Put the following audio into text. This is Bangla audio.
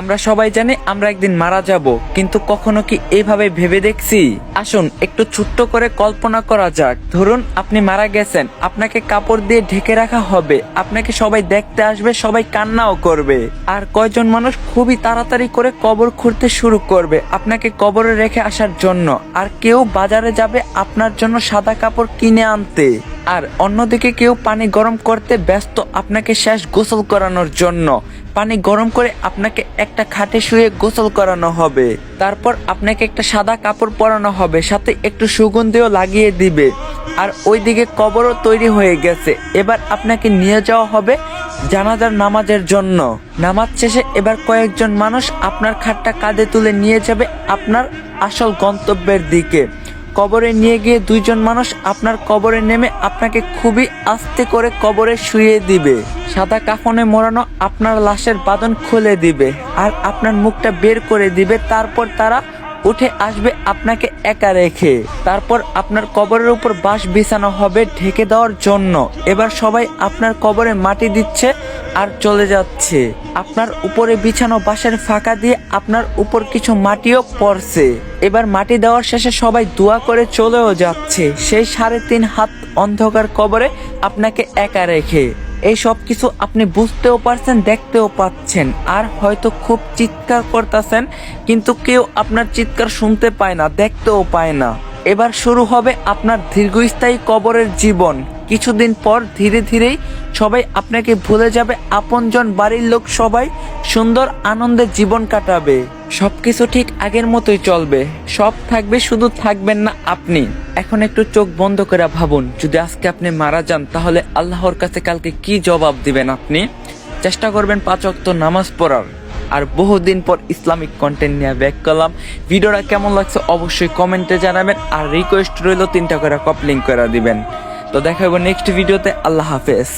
আমরা সবাই জানি আমরা একদিন মারা যাব, কিন্তু কখনো কি এইভাবে ভেবে দেখছি? আসুন, একটু ছোট্ট করে কল্পনা করা যাক। ধরুন, আপনি মারা গেছেন। আপনাকে কাপড় দিয়ে ঢেকে রাখা হবে। আপনাকে সবাই দেখতে আসবে, সবাই কান্নাও করবে। আর কয়জন মানুষ খুবই তাড়াতাড়ি করে কবর খুঁড়তে শুরু করবে আপনাকে কবরে রেখে আসার জন্য। আর কেউ বাজারে যাবে আপনার জন্য সাদা কাপড় কিনে আনতে। আর অন্যদিকে কেউ পানি গরম করতে ব্যস্ত আপনাকে শেষ গোসল করানোর জন্য। পানি গরম করে আপনাকে একটা খাটে শুয়ে গোসল করানো হবে। তারপর আপনাকে একটা সাদা কাপড় পরানো হবে, সাথে একটু সুগন্ধিও লাগিয়ে দিবে। আর ওইদিকে কবরও তৈরি হয়ে গেছে। এবার আপনাকে নিয়ে যাওয়া হবে জানাজার নামাজের জন্য। নামাজ শেষে এবার কয়েকজন মানুষ আপনার খাটটা কাঁধে তুলে নিয়ে যাবে আপনার আসল গন্তব্যের দিকে। কবরে নিয়ে গিয়ে দুইজন মানুষ আপনার কবরে নেমে আপনাকে খুবই আস্তে করে কবরে শুয়ে দিবে। সাদা কাফনে মোড়ানো আপনার লাশের বাদন খুলে দিবে আর আপনার মুখটা বের করে দিবে। তারপর তারা উঠে আসবে আপনাকে একা রেখে। তারপর আপনার কবরের উপর বাঁশ বিছানো হবে ঢেকে দেওয়ার জন্য। এবার সবাই আপনার কবরে মাটি দিচ্ছে আর চলে যাচ্ছে। আপনার উপরে বিছানো বাঁশের ফাঁকা দিয়ে আপনার উপর কিছু মাটিও পড়ছে। এবার মাটি দেওয়ার শেষে সবাই দোয়া করে চলেও যাচ্ছে। সেই সাড়ে তিন হাত অন্ধকার কবরে আপনাকে একা রেখে। এই সব কিছু আপনি বুঝতেও পারছেন, দেখতেও পাচ্ছেন। আর হয়তো খুব চিৎকার করতেছেন, কিন্তু কেউ আপনার চিৎকার শুনতে পায় না, দেখতেও পায় না। এবার শুরু হবে আপনার দীর্ঘস্থায়ী কবরের জীবন। কিছুদিন পর ধীরে ধীরেই সবাই আপনাকে ভুলে যাবে, আপনজন বাড়ির লোক সবাই সুন্দর আনন্দে জীবন কাটাবে। সবকিছু ঠিক আগের মতোই চলবে। সব থাকবে শুধু থাকবেন না আপনি। এখন একটু চোখ বন্ধ করে ভাবুন, যদি আজকে আপনি মারা যান, তাহলে আল্লাহর কাছে কালকে কি জবাব দিবেন আপনি? চেষ্টা করবেন পাঁচ অক্ত নামাজ পড়ার। আর বহুদিন পর ইসলামিক কন্টেন্ট নিয়ে ব্যাক করলাম। ভিডিওটা কেমন লাগছে অবশ্যই কমেন্টে জানাবেন, আর রিকোয়েস্ট রইল তিনটা করে কপলিং করে দিবেন। তো দেখা হবে নেক্সট ভিডিওতে আল্লাহ হাফেজ।